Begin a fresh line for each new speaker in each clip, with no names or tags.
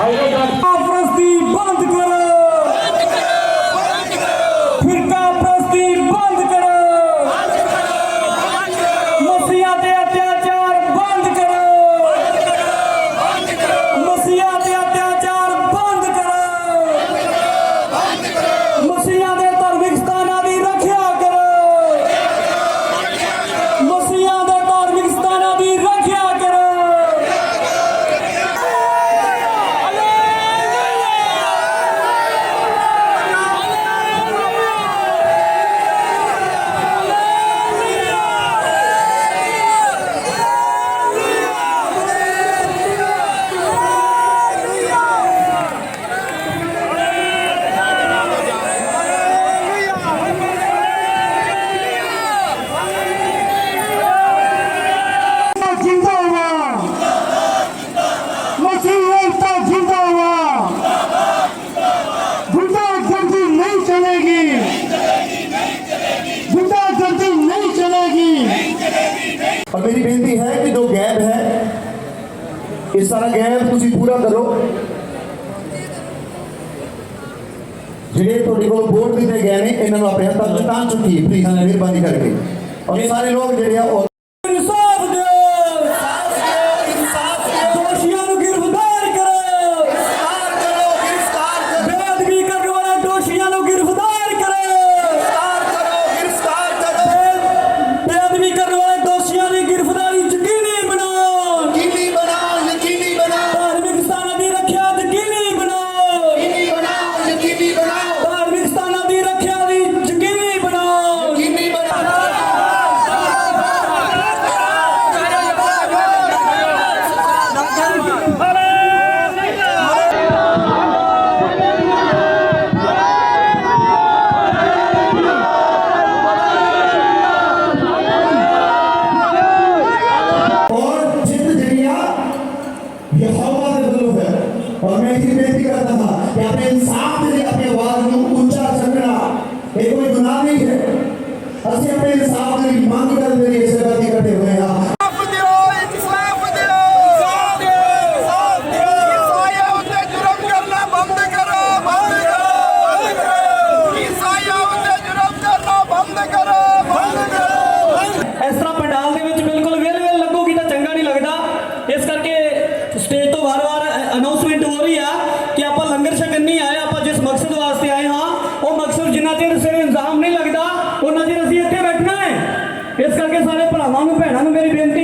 Hayırlı
और मेरी बेनती है कि जो गैप है ये सारा गैप ਤੁਸੀਂ ਪੂਰਾ ਕਰੋ ਜਿਹੜੇ ਤੁਹਾਡੇ ਕੋਲ ਵੋਟ ਦਿੱਤੇ ਗਏ ਨੇ ਇਹਨਾਂ ਨੂੰ ਆਪਣੇ ਹੱਥਾਂ 'ਚ ਤਾਂ ਚੁੱਕੀ ਪਲੀਜ਼ ਮਿਹਰਬਾਨੀ ਕਰਕੇ ਔਰ ਸਾਰੇ ਲੋਕ ਜਿਹੜੇ ਆ
ਸਟੇਜ ਤੋਂ ਵਾਰ-ਵਾਰ ਅਨਾਉਂਸਮੈਂਟ ਹੋ ਰਹੀ ਆ ਕਿ ਆਪਾਂ ਲੰਗਰ ਛਕਣ ਨਹੀਂ ਆਏ, ਆਪਾਂ ਜਿਸ ਮਕਸਦ ਵਾਸਤੇ ਆਏ ਹਾਂ, ਉਹ ਮਕਸਦ ਜਿੰਨਾ ਚਿਰ ਸਿਰ ਇੰਜ਼ਾਮ ਨਹੀਂ ਲੱਗਦਾ, ਉਹਨਾਂ ਚਿਰ ਅਸੀਂ ਇੱਥੇ ਬੈਠਣਾ ਹੈ। ਇਸ ਕਰਕੇ ਸਾਰੇ ਭਰਾਵਾਂ ਨੂੰ, ਭੈਣਾਂ ਨੂੰ ਮੇਰੀ ਬੇਨਤੀ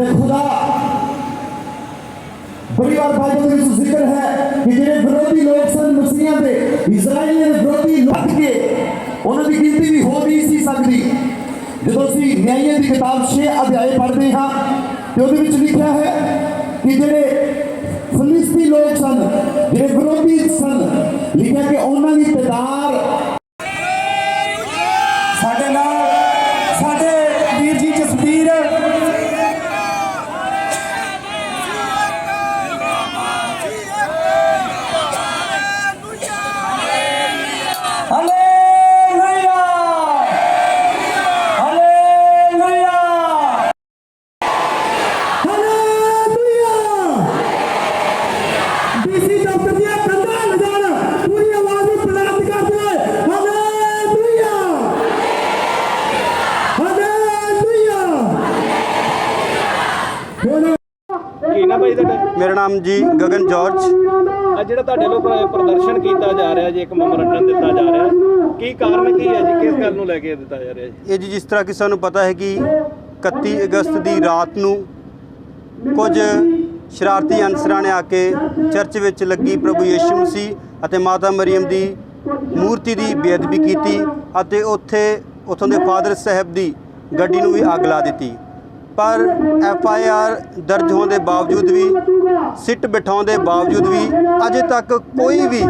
बेखुदा बड़ी बार बाइबल में ज़िक्र है कि ਜਿਹੜੇ ਵਿਰੋਧੀ ਲੋਕ ਸਨ ਮਸੀਹਾਂ ਦੇ ਇਜ਼ਰਾਈਲ ਦੇ ਵਿਰੋਧੀ ਲੱਗ ਕੇ ਉਹਨਾਂ ਦੀ ਗਿਣਤੀ ਵੀ ਹੋ ਨਹੀਂ ਸੀ ਸਕਦੀ ਜਦੋਂ ਅਸੀਂ ਨਿਆਂਏ ਦੀ ਕਿਤਾਬ 6 ਅਧਿਆਏ ਪੜ੍ਹਦੇ ਹਾਂ ਤੇ ਉਹਦੇ ਵਿੱਚ ਲਿਖਿਆ ਹੈ ਕਿ ਜਿਹੜੇ ਫਲਿਸਤੀ ਲੋਕ ਸਨ ਜਿਹੜੇ ਵਿਰੋਧੀ
ਨਾਮ ਜੀ ਗਗਨ ਜੌਰਜ।
ਅੱਜ ਜਿਹੜਾ ਤੁਹਾਡੇ ਲੋਕ ਪ੍ਰਦਰਸ਼ਨ ਕੀਤਾ ਜਾ ਰਿਹਾ ਜੀ ਇੱਕ ਮੈਮੋਰੰਡਮ ਦਿੱਤਾ ਜਾ ਰਿਹਾ। ਕੀ ਕਾਰਨ ਕੀ ਹੈ ਜੀ? ਕਿਸ ਗੱਲ ਨੂੰ ਲੈ ਕੇ ਦਿੱਤਾ ਜਾ ਰਿਹਾ ਜੀ?
ਇਹ ਜੀ ਜਿਸ ਤਰ੍ਹਾਂ ਕਿ ਸਾਨੂੰ ਪਤਾ ਹੈ ਕਿ 31 ਅਗਸਤ ਦੀ ਰਾਤ ਨੂੰ ਕੁਝ ਸ਼ਰਾਰਤੀ ਅਨਸਰਾਂ ਨੇ ਆ ਕੇ ਚਰਚ ਵਿੱਚ ਲੱਗੀ ਪ੍ਰਭੂ ਯੀਸ਼ੂ ਮਸੀਹ ਅਤੇ ਮਾਤਾ ਮਰੀਮ ਦੀ ਮੂਰਤੀ ਦੀ ਬੇਅਦਬੀ ਕੀਤੀ ਅਤੇ ਉੱਥੇ ਉੱਥੋਂ ਦੇ ਫਾਦਰ ਸਾਹਿਬ ਦੀ ਗੱਡੀ ਨੂੰ ਵੀ ਅੱਗ ਲਾ ਦਿੱਤੀ। ਪਰ ਐਫ ਆਈ ਆਰ ਦਰਜ ਹੋਣ ਦੇ ਬਾਵਜੂਦ ਵੀ ਸਿੱਟ ਬਿਠਾਉਣ ਦੇ ਬਾਵਜੂਦ ਵੀ ਅਜੇ ਤੱਕ ਕੋਈ ਵੀ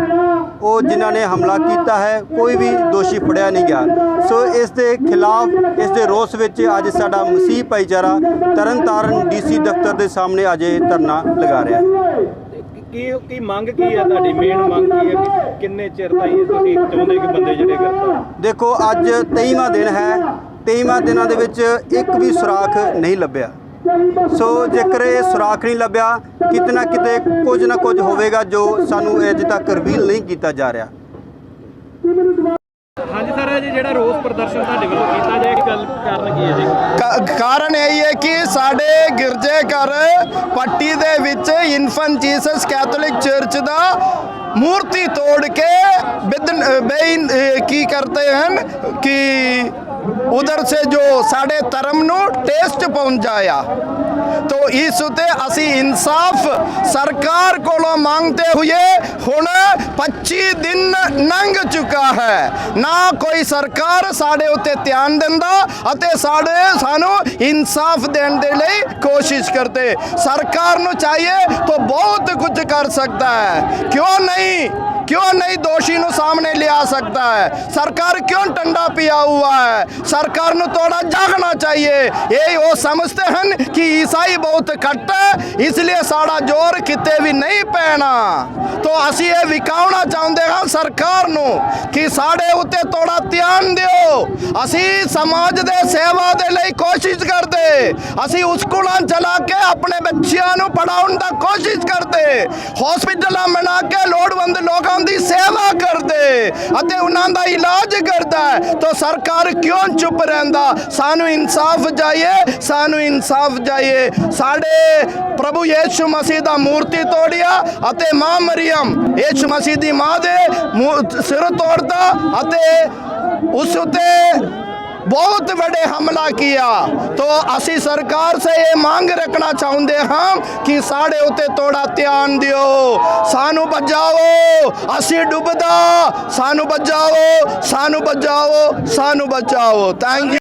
ਉਹ ਜਿਨ੍ਹਾਂ ਨੇ ਹਮਲਾ ਕੀਤਾ ਹੈ ਕੋਈ ਵੀ ਦੋਸ਼ੀ ਫੜਿਆ ਨਹੀਂ ਗਿਆ। ਸੋ ਇਸ ਦੇ ਖਿਲਾਫ ਇਸ ਦੇ ਰੋਸ ਵਿੱਚ ਅੱਜ ਸਾਡਾ ਮਸੀਹ ਭਾਈਚਾਰਾ ਤਰਨਤਾਰਨ ਡੀਸੀ ਦਫ਼ਤਰ ਦੇ ਸਾਹਮਣੇ ਅੱਜ ਧਰਨਾ ਲਗਾ ਰਿਹਾ ਹੈ।
ਕੀ ਕੀ ਮੰਗ ਕੀ ਹੈ ਤੁਹਾਡੀ? ਮੇਨ ਮੰਗ ਕੀ ਹੈ ਕਿ ਕਿੰਨੇ ਚਿਰ ਤਾਈਂ ਤੁਸੀਂ ਚਾਹੁੰਦੇ ਕਿ ਬੰਦੇ ਜਿਹੜੇ ਗ੍ਰਿਫਤਾਰ
ਦੇਖੋ ਅੱਜ 23ਵਾਂ ਦਿਨ ਹੈ। 23ਵਾਂ ਦਿਨਾਂ ਦੇ ਵਿੱਚ ਇੱਕ ਵੀ ਸੁਰਾਖ ਨਹੀਂ ਲੱਭਿਆ। ਸੋ ਜੇਕਰ ਇਹ ਸੁਰਾਖ ਨਹੀਂ ਲੱਭਿਆ ਕਿਤੇ ਨਾ ਕਿਤੇ ਕੁਝ ਨਾ ਕੁਝ ਹੋਵੇਗਾ ਜੋ ਸਾਨੂੰ ਅਜੇ ਤੱਕ ਰਿਵੀਲ ਨਹੀਂ ਕੀਤਾ ਜਾ ਰਿਹਾ।
ਹਾਂਜੀ ਸਰ ਜੀ ਜਿਹੜਾ ਰੋਸ ਪ੍ਰਦਰਸ਼ਨ ਤੁਹਾਡੇ ਵੱਲੋਂ ਕੀਤਾ ਜਾਏ ਗੱਲ ਕਾਰਨ ਕੀ ਹੈ ਜੀ?
ਕਾਰਨ ਇਹ ਹੈ ਕਿ ਸਾਡੇ ਗਿਰਜੇ ਘਰ ਪੱਟੀ ਦੇ ਵਿੱਚ ਇਨਫੈਂਟ ਜੀਸਸ ਕੈਥੋਲਿਕ ਚਰਚ ਦਾ ਮੂਰਤੀ ਤੋੜ ਕੇ ਬੇਇਨ ਕੀ ਕਰਤੇ ਹਨ? ਕਿ ਉਧਰ ਸੇ ਜੋ ਸਾਡੇ ਧਰਮ ਨੂੰ ਟੇਸਟ ਪਹੁੰਚਾਇਆ, ਤੋ ਇਸ ਉਤੇ ਅਸੀਂ ਇਨਸਾਫ ਸਰਕਾਰ ਕੋਲੋਂ ਮੰਗਦੇ ਹੋਏ ਹੁਣ 25 ਦਿਨ ਲੰਘ ਚੁੱਕਾ ਹੈ। ਨਾ ਕੋਈ ਸਰਕਾਰ ਸਾਡੇ ਉੱਤੇ ਧਿਆਨ ਦਿੰਦਾ ਅਤੇ ਸਾਡੇ ਸਾਨੂੰ ਇਨਸਾਫ ਦੇਣ ਦੇ ਲਈ ਕੋਸ਼ਿਸ਼ ਕਰਦੇ। ਸਰਕਾਰ ਨੂੰ ਚਾਹੀਏ ਤਾਂ ਬਹੁਤ ਕੁਝ ਕਰ ਸਕਦਾ ਹੈ। ਕਿਉਂ ਨਹੀਂ? क्यों नहीं दोषी नु सामने ले आ सकता है सरकार क्यों टंडा पिया हुआ है सरकार नु थोड़ा जागना चाहिए यही वो समझते हैं कि ईसाई बहुत घट है इसलिए साड़ा जोर किते भी नहीं पैना तो ਅਸੀਂ ਇਹ ਵਿਕਾਉਣਾ ਚਾਹੁੰਦੇ ਹਾਂ ਸਰਕਾਰ ਨੂੰ ਕਿ ਸਾਡੇ ਉੱਤੇ ਥੋੜਾ ਧਿਆਨ ਦਿਓ ਅਸੀਂ ਸਮਾਜ ਦੇ ਸੇਵਾ ਦੇ ਲਈ ਕੋਸ਼ਿਸ਼ ਕਰਦੇ ਅਸੀਂ ਸਕੂਲਾਂ ਚਲਾ ਕੇ ਆਪਣੇ ਬੱਚਿਆਂ ਨੂੰ ਪੜਾਉਣ ਦਾ ਕੋਸ਼ਿਸ਼ ਕਰਦੇ ਹਸਪੀਟਲਾਂ ਬਣਾ ਕੇ ਲੋੜਵੰਦ ਲੋਕਾਂ ਦੀ ਸੇਵਾ ਕਰਦੇ ਅਤੇ ਉਹਨਾਂ ਦਾ ਇਲਾਜ ਕਰਦਾ ਹੈ। ਤਾਂ ਸਰਕਾਰ ਕਿਉਂ ਚੁੱਪ ਰਹਿੰਦਾ? ਸਾਨੂੰ ਇਨਸਾਫ ਚਾਹੀਏ, ਸਾਨੂੰ ਇਨਸਾਫ ਚਾਹੀਏ। ਸਾਡੇ ਪ੍ਰਭੂ ਯੇਸ਼ੂ ਮਸੀਹ ਦਾ ਮੂਰਤੀ ਤੋੜਿਆ ਅਤੇ ਮਾਂ ਮਰੀਮ ਯੇਸ਼ੂ ਮਸੀਹ ਦੀ ਮਾਂ ਦੇ ਸਿਰ ਤੋੜਦਾ ਅਤੇ ਉਸ ਉਤੇ बहुत बड़े हमला किया तो असी सरकार से ये मांग रखना चाहते हम कि साढ़े उत्ते थोड़ा ध्यान दियो सानू बचाओ असी डुबदा सानू बचाओ सानू बचाओ सानू बचाओ थैंक
यू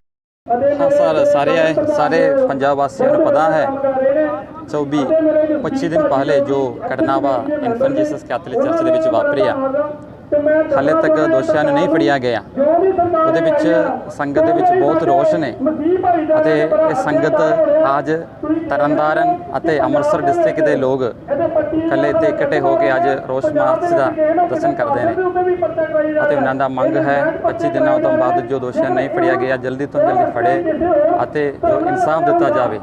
सर सारे सारे पंजाब वासियों को पता है चौबी पच्ची दिन पहले जो घटना वा इन्फन जीसस कैथलिक चर्च के वापरी है ਹਾਲੇ ਤੱਕ ਦੋਸ਼ੀਆਂ ਨੂੰ ਨਹੀਂ ਫੜਿਆ ਗਿਆ। ਉਹਦੇ ਵਿੱਚ ਸੰਗਤ ਦੇ ਵਿੱਚ ਬਹੁਤ ਰੋਸ਼ ਨੇ ਅਤੇ ਇਹ ਸੰਗਤ ਅੱਜ ਤਰਨਤਾਰਨ ਅਤੇ ਅੰਮ੍ਰਿਤਸਰ ਡਿਸਟ੍ਰਿਕਟ ਦੇ ਲੋਕ ਇਕੱਲੇ ਤੇ ਇਕੱਠੇ ਹੋ ਕੇ ਅੱਜ ਰੋਸ਼ ਮਾਰਚ ਦਾ ਦਰਸ਼ਨ ਕਰਦੇ ਨੇ। ਅਤੇ ਉਹਨਾਂ ਦਾ ਮੰਗ ਹੈ 25 ਦਿਨਾਂ ਤੋਂ ਬਾਅਦ ਜੋ ਦੋਸ਼ੀਆਂ ਨਹੀਂ ਫੜਿਆ ਗਿਆ, ਜਲਦੀ ਤੋਂ ਜਲਦੀ ਫੜੇ ਅਤੇ ਜੋ ਇਨਸਾਫ ਦਿੱਤਾ ਜਾਵੇ।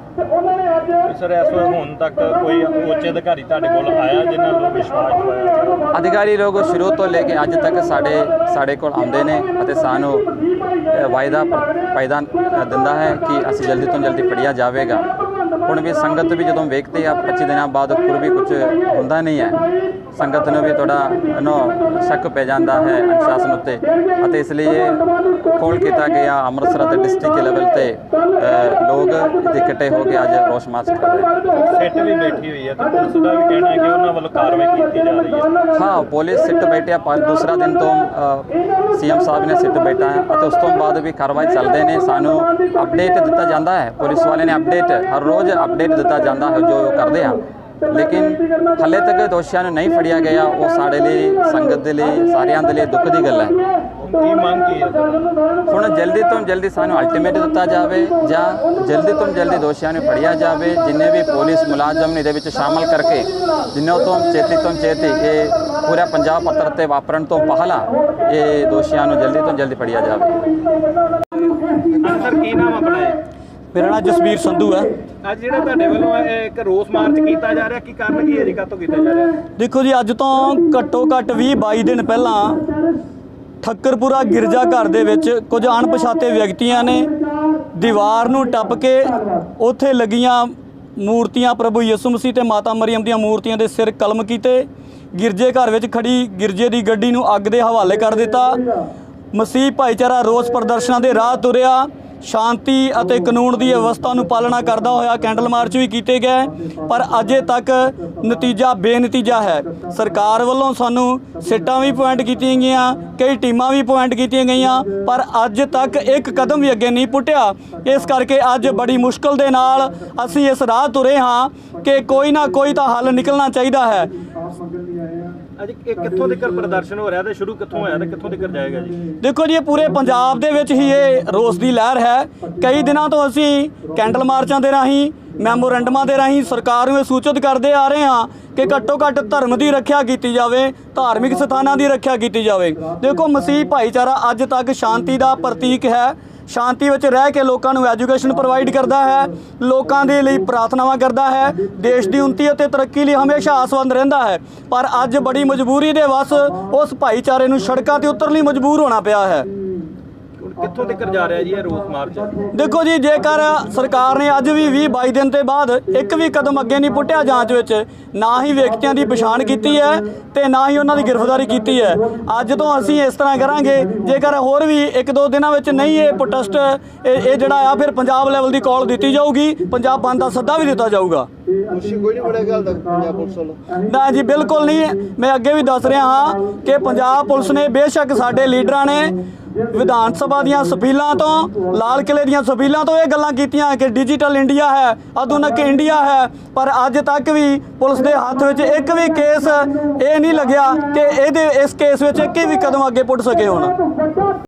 ਸਰ, ਇਸ ਵੇਲੇ ਹੁਣ ਤੱਕ ਕੋਈ ਉੱਚ ਅਧਿਕਾਰੀ ਤੁਹਾਡੇ ਕੋਲ ਆਇਆ ਜਿਨ੍ਹਾਂ ਨੂੰ ਵਿਸ਼ਵਾਸ ਹੋਇਆ
ਅਧਿਕਾਰੀ ਲੋਕ ਸ਼ੁਰੂ ਤੋਂ ਲੈ ਕੇ ਅੱਜ ਤੱਕ ਸਾਡੇ ਸਾਡੇ ਕੋਲ ਆਉਂਦੇ ਨੇ ਅਤੇ ਸਾਨੂੰ ਵਾਅਦਾ ਪ- ਦਿੰਦਾ ਹੈ ਕਿ ਅਸੀਂ ਜਲਦੀ ਤੋਂ ਜਲਦੀ ਫੜਿਆ ਜਾਵੇਗਾ। ਹੁਣ ਵੀ ਸੰਗਤ ਵੀ ਜਦੋਂ ਵੇਖਦੇ ਆ 25 ਦਿਨਾਂ ਬਾਅਦ ਫਿਰ ਵੀ ਕੁਝ ਹੁੰਦਾ ਨਹੀਂ ਹੈ। ਸੰਗਤ ਨੂੰ ਵੀ ਥੋੜਾ ਨੋ ਸ਼ੱਕ ਪੈ ਜਾਂਦਾ ਹੈ ਅਨੁਸ਼ਾਸਨ ਉੱਤੇ। ਅਤੇ ਇਸ ਲਈ ਕੋਲ ਕੀਤਾ ਗਿਆ ਅੰਮ੍ਰਿਤਸਰ ਅਤੇ ਡਿਸਟ੍ਰਿਕਟ ਲੈਵਲ ਤੇ ਲੋਕ ਇਕੱਠੇ ਹੋ ਕੇ ਅੱਜ ਰੋਸ ਮਾਰਚ ਕਰ ਰਹੇ
ਸਿੱਟ ਵੀ ਬੈਠੀ ਹੋਈ ਹੈ ਤੇ ਪੁਲਿਸ ਦਾ ਵੀ ਕਹਿਣਾ ਹੈ ਕਿ ਉਹਨਾਂ ਵੱਲੋਂ ਕਾਰਵਾਈ ਕੀਤੀ ਜਾ ਰਹੀ ਹੈ।
ਹਾਂ ਪੁਲਿਸ ਸਿੱਟ ਬੈਠਿਆ ਪਰ ਦੂਸਰਾ ਦਿਨ ਤੋਂ ਸੀਐਮ ਸਾਹਿਬ ਨੇ ਸਿੱਟ ਬੈਠਾ ਹੈ ਅਤੇ ਉਸ ਤੋਂ ਬਾਅਦ ਵੀ ਕਾਰਵਾਈ ਚੱਲਦੇ ਨੇ। ਸਾਨੂੰ ਅਪਡੇਟ ਦਿੱਤਾ ਜਾਂਦਾ ਹੈ। ਪੁਲਿਸ ਵਾਲੇ ਨੇ ਅਪਡੇਟ ਹਰ ਰੋਜ਼ ਅਪਡੇਟ ਦਿੱਤਾ ਜਾਂਦਾ ਹੈ ਜੋ ਕਰਦੇ ਆ। ਲੇਕਿਨ ਹਲੇ ਤੱਕ ਦੋਸ਼ੀਆਂ ਨੂੰ ਨਹੀਂ ਫੜਿਆ ਗਿਆ। ਉਹ ਸਾਡੇ ਲਈ, ਸੰਗਤ ਦੇ ਲਈ, ਸਾਰਿਆਂ ਦੇ ਲਈ ਦੁੱਖ ਦੀ ਗੱਲ ਹੈ।
ਕੀ ਮੰਗ ਕੀ ਹੈ ਸਰ
ਹੁਣ ਜਲਦੀ ਤੋਂ ਜਲਦੀ ਸਾਨੂੰ ਅਲਟੀਮੇਟ ਦਿੱਤਾ ਜਾਵੇ ਜਾਂ ਜਲਦੀ ਤੋਂ ਜਲਦੀ ਦੋਸ਼ੀਆਂ ਨੂੰ ਫੜਿਆ ਜਾਵੇ ਜਿੰਨੇ ਵੀ ਪੁਲਿਸ ਮੁਲਾਜ਼ਮ ਨੇ ਇਹਦੇ ਵਿੱਚ ਸ਼ਾਮਲ ਕਰਕੇ ਜਿੰਨੋਂ ਤੋਂ ਛੇਤੀ ਤੋਂ ਛੇਤੀ ਇਹ ਪੂਰਾ ਪੰਜਾਬ ਪੱਤਰ ਤੇ ਵਾਪਰਨ ਤੋਂ ਪਹਿਲਾਂ ਇਹ ਦੋਸ਼ੀਆਂ ਨੂੰ ਜਲਦੀ ਤੋਂ ਜਲਦੀ ਫੜਿਆ ਜਾਵੇ।
ਕੀ ਨਾਮ ਆਪਣਾ ਹੈ?
ਮੇਰਾ ਨਾਮ ਜਸਵੀਰ ਸੰਧੂ ਹੈ।
ਅੱਜ ਜਿਹੜਾ ਤੁਹਾਡੇ ਵੱਲੋਂ ਇਹ ਇੱਕ ਰੋਸ ਮਾਰਚ ਕੀਤਾ ਜਾ ਰਿਹਾ ਕੀ ਕਾਰਨ ਕੀ ਹੈ ਜੀ? ਕਾਹਤੋਂ ਕੀਤਾ ਜਾ ਰਿਹਾ?
ਦੇਖੋ ਜੀ ਅੱਜ ਤੋਂ ਘੱਟੋ ਘੱਟ 20 22 ਦਿਨ ਪਹਿਲਾਂ ਠੱਕਰਪੁਰਾ ਗਿਰਜਾ ਘਰ ਦੇ ਵਿੱਚ ਕੁਝ ਅਣਪਛਾਤੇ ਵਿਅਕਤੀਆਂ ਨੇ ਦੀਵਾਰ ਨੂੰ ਟੱਪ ਕੇ ਉੱਥੇ ਲੱਗੀਆਂ ਮੂਰਤੀਆਂ ਪ੍ਰਭੂ ਯਿਸੂ ਮਸੀਹ ਤੇ ਮਾਤਾ ਮਰੀਮ ਦੀਆਂ ਮੂਰਤੀਆਂ ਦੇ ਸਿਰ ਕਲਮ ਕੀਤੇ। ਗਿਰਜੇ ਘਰ ਵਿੱਚ ਖੜੀ ਗਿਰਜੇ ਦੀ ਗੱਡੀ ਨੂੰ ਅੱਗ ਦੇ ਹਵਾਲੇ ਕਰ ਦਿੱਤਾ। ਮਸੀਹ ਭਾਈਚਾਰਾ ਰੋਸ ਪ੍ਰਦਰਸ਼ਨਾਂ ਦੇ ਰਾਹ ਤੁਰਿਆ। ਸ਼ਾਂਤੀ ਅਤੇ ਕਾਨੂੰਨ ਦੀ ਅਵਸਥਾ ਨੂੰ ਪਾਲਣਾ ਕਰਦਾ ਹੋਇਆ ਕੈਂਡਲ ਮਾਰਚ ਵੀ ਕੀਤੇ ਗਏ ਪਰ ਅਜੇ ਤੱਕ ਨਤੀਜਾ ਬੇਨਤੀਜਾ ਹੈ। ਸਰਕਾਰ ਵੱਲੋਂ ਸਾਨੂੰ ਸਿੱਟਾਂ ਵੀ ਪੁਆਇੰਟ ਕੀਤੀਆਂ ਗਈਆਂ ਕਈ ਟੀਮਾਂ ਵੀ ਪੁਆਇੰਟ ਕੀਤੀਆਂ ਗਈਆਂ ਪਰ ਅੱਜ ਤੱਕ ਇੱਕ ਕਦਮ ਵੀ ਅੱਗੇ ਨਹੀਂ ਪੁੱਟਿਆ। ਇਸ ਕਰਕੇ ਅੱਜ ਬੜੀ ਮੁਸ਼ਕਲ ਦੇ ਨਾਲ ਅਸੀਂ ਇਸ ਰਾਹ ਤੁਰੇ ਹਾਂ ਕਿ ਕੋਈ ਨਾ ਕੋਈ ਤਾਂ ਹੱਲ ਨਿਕਲਣਾ ਚਾਹੀਦਾ ਹੈ।
ਅੱਜ ਇਹ ਕਿੱਥੋਂ ਤੱਕ ਪ੍ਰਦਰਸ਼ਨ ਹੋ ਰਿਹਾ ਤੇ ਸ਼ੁਰੂ ਕਿੱਥੋਂ ਹੋਇਆ ਤੇ ਕਿੱਥੋਂ ਤੱਕ ਜਾਏਗਾ ਜੀ?
ਦੇਖੋ ਜੀ, ਇਹ ਪੂਰੇ ਪੰਜਾਬ ਦੇ ਵਿੱਚ ਹੀ ਇਹ ਰੋਸ ਦੀ ਲਹਿਰ ਹੈ। ਕਈ ਦਿਨਾਂ ਤੋਂ ਅਸੀਂ ਕੈਂਡਲ ਮਾਰਚਾਂ ਦੇ ਰਾਹੀਂ, ਮੈਮੋਰੈਂਡਮਾਂ ਦੇ ਰਾਹੀਂ ਸਰਕਾਰ ਨੂੰ ਇਹ ਸੂਚਿਤ ਕਰਦੇ ਆ ਰਹੇ ਹਾਂ ਕਿ ਘੱਟੋ ਘੱਟ ਧਰਮ ਦੀ ਰੱਖਿਆ ਕੀਤੀ ਜਾਵੇ, ਧਾਰਮਿਕ ਸਥਾਨਾਂ ਦੀ ਰੱਖਿਆ ਕੀਤੀ ਜਾਵੇ। ਦੇਖੋ, ਮਸੀਹ ਭਾਈਚਾਰਾ ਅੱਜ ਤੱਕ ਸ਼ਾਂਤੀ ਦਾ ਪ੍ਰਤੀਕ ਹੈ। ਸ਼ਾਂਤੀ ਵਿੱਚ ਰਹਿ ਕੇ ਲੋਕਾਂ ਨੂੰ ਐਜੂਕੇਸ਼ਨ ਪ੍ਰੋਵਾਈਡ ਕਰਦਾ ਹੈ, ਲੋਕਾਂ ਦੇ ਲਈ ਪ੍ਰਾਰਥਨਾਵਾਂ ਕਰਦਾ ਹੈ, ਦੇਸ਼ ਦੀ ਉન્નਤੀ ਅਤੇ ਤਰੱਕੀ ਲਈ ਹਮੇਸ਼ਾ ਆਸਵੰਦ ਰਹਿੰਦਾ ਹੈ। ਪਰ ਅੱਜ ਬੜੀ ਮਜਬੂਰੀ ਦੇ ਵਸ ਉਸ ਭਾਈਚਾਰੇ ਨੂੰ ਸੜਕਾਂ ਤੇ ਉਤਰਨ ਲਈ ਮਜਬੂਰ ਹੋਣਾ ਪਿਆ ਹੈ।
ਕਿੱਥੋਂ ਤੱਕ ਜਾ ਰਿਹਾ ਜੀ ਇਹ ਰੋਸ ਮਾਰਚ?
ਦੇਖੋ ਜੀ ਜੇਕਰ ਸਰਕਾਰ ਨੇ ਅੱਜ ਵੀ 20 22 ਦਿਨ ਤੇ ਬਾਅਦ ਇੱਕ ਵੀ ਕਦਮ ਅੱਗੇ ਨਹੀਂ ਪੁੱਟਿਆ ਜਾਂਚ ਵਿੱਚ ਨਾ ਹੀ ਵਿਅਕਤੀਆਂ ਦੀ ਪਛਾਣ ਕੀਤੀ ਹੈ ਤੇ ਨਾ ਹੀ ਉਹਨਾਂ ਦੀ ਗ੍ਰਿਫਤਾਰੀ ਕੀਤੀ ਹੈ। ਅੱਜ ਤੋਂ ਅਸੀਂ ਇਸ ਤਰ੍ਹਾਂ ਕਰਾਂਗੇ ਜੇਕਰ ਹੋਰ ਵੀ ਇੱਕ ਦੋ ਦਿਨਾਂ ਵਿੱਚ ਨਹੀਂ ਇਹ ਪ੍ਰੋਟੈਸਟ ਇਹ ਇਹ ਜਿਹੜਾ ਆ ਫਿਰ ਪੰਜਾਬ ਲੈਵਲ ਦੀ ਕਾਲ ਦਿੱਤੀ ਜਾਊਗੀ ਪੰਜਾਬ ਬੰਦ ਦਾ ਸੱਦਾ ਵੀ ਦਿੱਤਾ ਜਾਊਗਾ।
ਕੋਈ ਨਹੀਂ ਬੜੇਗਾ ਹਾਲ ਤੱਕ ਪੰਜਾਬ ਪੁਲਿਸ ਵੱਲੋਂ।
ਨਾ ਜੀ ਬਿਲਕੁਲ ਨਹੀਂ। ਮੈਂ ਅੱਗੇ ਵੀ ਦੱਸ ਰਿਹਾ ਹਾਂ ਕਿ ਪੰਜਾਬ ਪੁਲਿਸ ਨੇ ਬੇਸ਼ੱਕ ਸਾਡੇ ਲੀਡਰਾਂ ਨੇ ਵਿਧਾਨ ਸਭਾ ਦੀਆਂ ਸਪੀਲਾਂ ਤੋਂ, ਲਾਲ ਕਿਲੇ ਦੀਆਂ ਸਪੀਲਾਂ ਤੋਂ ਇਹ ਗੱਲਾਂ ਕੀਤੀਆਂ ਕਿ ਡਿਜੀਟਲ ਇੰਡੀਆ ਹੈ, ਆਧੁਨਿਕ ਇੰਡੀਆ ਹੈ। ਪਰ ਅੱਜ ਤੱਕ ਵੀ ਪੁਲਿਸ ਦੇ ਹੱਥ ਵਿੱਚ ਇੱਕ ਵੀ ਕੇਸ ਇਹ ਨਹੀਂ ਲੱਗਿਆ ਕਿ ਇਹਦੇ, ਇਸ ਕੇਸ ਵਿੱਚ ਇੱਕ ਵੀ ਕਦਮ ਅੱਗੇ ਪੁੱਟ ਸਕੇ ਹੁਣ।